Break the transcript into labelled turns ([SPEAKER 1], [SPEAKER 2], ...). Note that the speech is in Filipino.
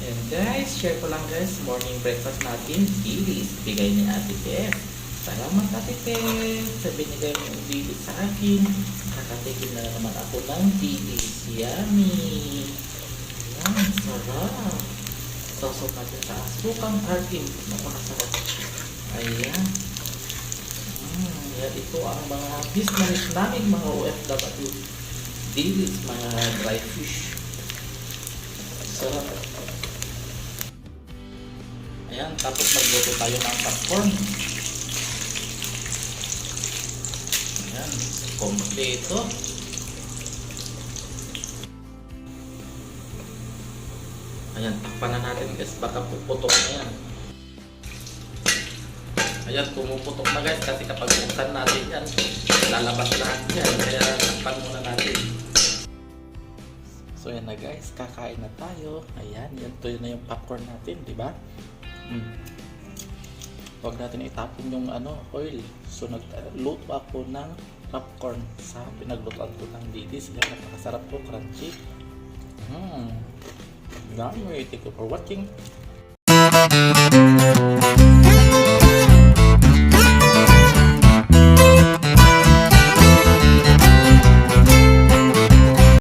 [SPEAKER 1] Ayan guys, share ko lang guys, morning breakfast natin, dilis, bigay ni Ate Beth. Salamat Ate Beth sa binigay mo yung dilis sa akin. Nakatikim na naman ako ng dilis. Yummy! Ayan, sarap. Sosok natin sa asukang artin. Napakasarap. Ayan. Mm, yan ito ang mga business namin mga OFW. Dilis, mga dry fish. Sarap. Ayan, tapos magluto tayo ng popcorn. Ayan, kompleto. Ayan, takpan na natin guys, baka puputok na yan. Ayan, pumuputok na guys kasi kapag buksan natin yan, lalabas lahat yan. Kaya takpan muna natin. So yan na guys, kakain na tayo. Ayan, yan to na yung popcorn natin, di ba? Mm. Huwag natin itapon yung ano, oil. So nagluto ako ng popcorn sa pinaglutoan ko ng didis. Yan, napakasarap po, crunchy. Hmm. Yummy. Thank you for watching.